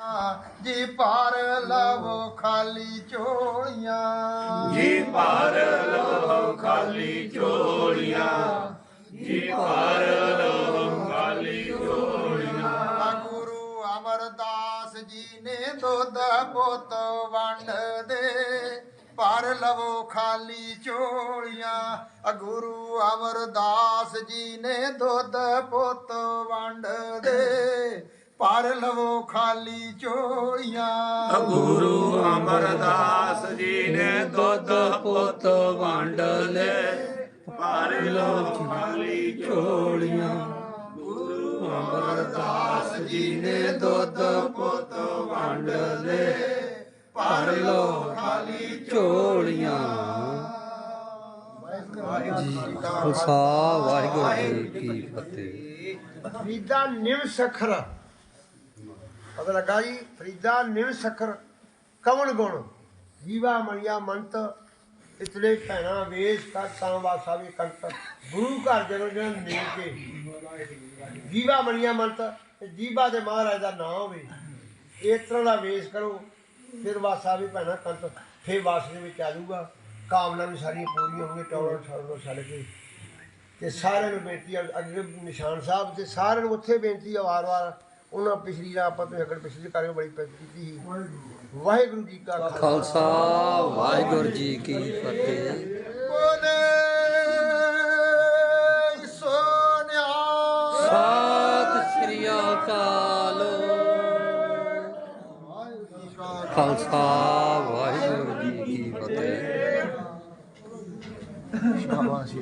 ਜੀ ਪਾਰ ਲਵੋ ਖਾਲੀ ਝੋਲੀਆਂ ਜੀ ਭਰ ਲੋ ਖਾਲੀ ਝੋਲੀਆਂ ਜੀ ਭਰ ਲੋ ਖਾਲੀ ਝੋਲੀਆਂ ਆ ਗੁਰੂ ਅਮਰਦਾਸ ਜੀ ਨੇ ਦੁੱਧ ਪੁੱਤ ਵੰਡਦੇ ਪਰ ਲਵੋ ਖਾਲੀ ਝੋਲੀਆਂ ਆ ਗੁਰੂ ਅਮਰਦਾਸ ਜੀ ਨੇ ਦੁੱਧ ਪੁੱਤ ਵੰਡਦੇ ਪਰ ਲਵੋ ਖਾਲੀ ਝੋਲੀਆਂ ਗੁਰੂ ਅਮਰਦਾਸ ਜੀ ਨੇ ਦੁੱਧ ਪੁੱਤ ਵੰਡ ਲੈ ਭਰ ਲੋ ਖਾਲੀ ਝੋਲੀਆਂ ਗੁਰੂ ਅਮਰਦਾਸ ਜੀ ਨੇ ਦੁੱਧ ਪੁੱਤ ਵੰਡ ਲੈ ਭਰ ਲੋ ਖਾਲੀ ਝੋਲੀਆਂ ਖਾਲਸਾ ਵਾਹਿਗੁਰੂ ਜੀ ਕੀ ਫਤਿਹ। ਫਰੀਦਾ ਨਿਮ ਸਖਰ। ਪਤਾ ਲੱਗਾ ਜੀ, ਫਰੀਦਾ, ਨਿਮ ਸਖਰ, ਕਵਣ ਗੁਣ, ਜੀਵਾ ਮਣਿਆ ਮੰਤ ਇਤਲੇ ਭੈਣਾ ਵੇਸ਼ ਕਰ, ਤਾਂ ਵਾਸਾ ਵੀ ਕੰਤ। ਗੁਰੂ ਘਰ ਜਦੋਂ ਜਨ ਨੇ ਕੇ ਜੀਵਾ ਮਣਿਆ ਮੰਤ, ਤੇ ਜੀਵਾ ਦੇ ਮਹਾਰਾਜ ਦਾ ਨਾਮ ਹੋਵੇ ਇਸ ਤਰ੍ਹਾਂ ਦਾ ਵੇਸ਼ ਕਰੋ, ਫਿਰ ਵਾਸਾ ਵੀ ਭੈਣਾ ਕੰਤ, ਫਿਰ ਵਾਸ ਦੇ ਵਿੱਚ ਆ ਜਾਊਗਾ। ਕਾਮਨਾ ਵੀ ਸਾਰੀਆਂ ਪੂਰੀਆਂ ਹੋਣਗੀਆਂ, ਟੌਰ ਛੱਡ ਛੱਡ ਕੇ। ਤੇ ਸਾਰਿਆਂ ਨੂੰ ਬੇਨਤੀ ਅੱਗੇ ਨਿਸ਼ਾਨ ਸਾਹਿਬ, ਤੇ ਸਾਰਿਆਂ ਨੂੰ ਉੱਥੇ ਬੇਨਤੀ ਆ, ਵਾਰ-ਵਾਰ ਉਹਨਾਂ ਪਿਛਲੀ ਰਾਤ ਆਪਾਂ ਤੋਂ ਅਗਰ ਪਿਛਲੀ ਕਾਰੇ ਬੜੀ ਪੈ ਕੀਤੀ ਸੀ। ਵਾਹਿਗੁਰੂ ਜੀ ਕਾ ਖਾਲਸਾ। ਵਾਹਿਗੁਰੂ ਜੀ ਕੀ ਫਤਿਹ। ਬੋਲੇ ਸੋਨਿਆ ਸਤਿ ਸ੍ਰੀ ਅਕਾਲ। ਖਾਲਸਾ ਵਾਹਿਗੁਰੂ ਜੀ ਕੀ ਫਤਿਹ। ਸ਼ਾਬਾਸ਼